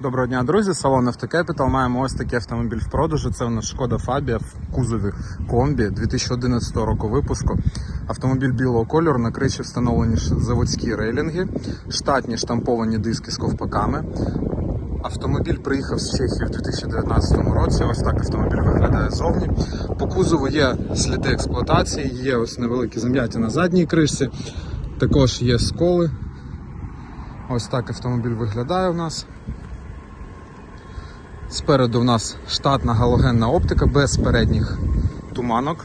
Доброго дня, друзі. Салон Автокепітал. Маємо ось такий автомобіль в продажу. Це у нас Шкода Фабія в кузові комбі 2011 року випуску. Автомобіль білого кольору на криші встановлені заводські рейлінги, штатні штамповані диски з ковпаками. Автомобіль приїхав з Чехії в 2019 році. Ось так автомобіль виглядає зовні. По кузову є сліди експлуатації, є ось невеликі зам'яття на задній кришці, також є сколи. Ось так автомобіль виглядає у нас. Спереду в нас штатна галогенна оптика без передніх туманок.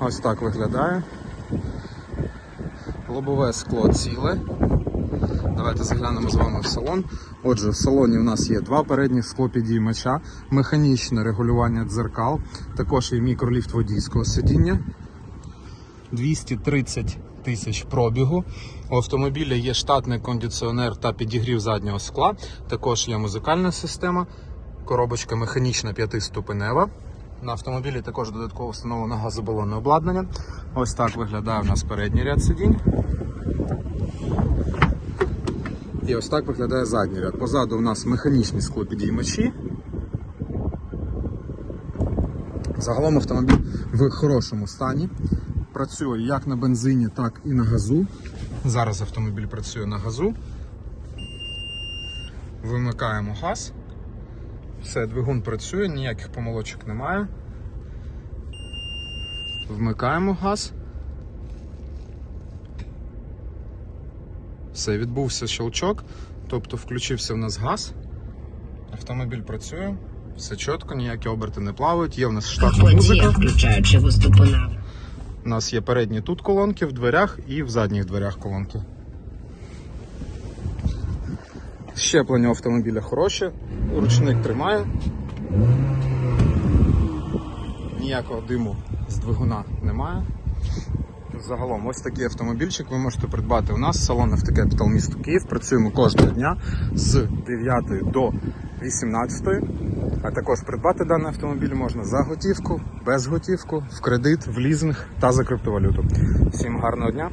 Ось так виглядає. Лобове скло ціле. Давайте заглянемо з вами в салон. Отже, в салоні у нас є два передні склопідіймача, механічне регулювання дзеркал, також є мікроліфт водійського сидіння. 230 тисяч пробігу. У автомобіля є штатний кондиціонер та підігрів заднього скла. Також є музикальна система, коробочка механічна п'ятиступенева. На автомобілі також додатково встановлено газобалонне обладнання. Ось так виглядає у нас передній ряд сидінь. І ось так виглядає задній ряд. Позаду у нас механічні склопідіймачі. Загалом автомобіль в хорошому стані. Працює як на бензині, так і на газу. Зараз автомобіль працює на газу. Вимикаємо газ. Все, двигун працює, ніяких помилочок немає. Вмикаємо газ. Все, відбувся щелчок, тобто включився в нас газ. Автомобіль працює, все чітко, ніякі оберти не плавають. Є в нас штатна музика. включаючи виступу У нас є передні тут колонки в дверях і в задніх дверях колонки. Щеплення автомобіля хороше, ручник тримає. Ніякого диму з двигуна немає. Загалом, ось такий автомобільчик ви можете придбати у нас. Салон Автокепітал місто Київ. Працюємо кожного дня з 9 до 18. А також придбати даний автомобіль можна за готівку, без готівку, в кредит, в лізинг та за криптовалюту. Всім гарного дня!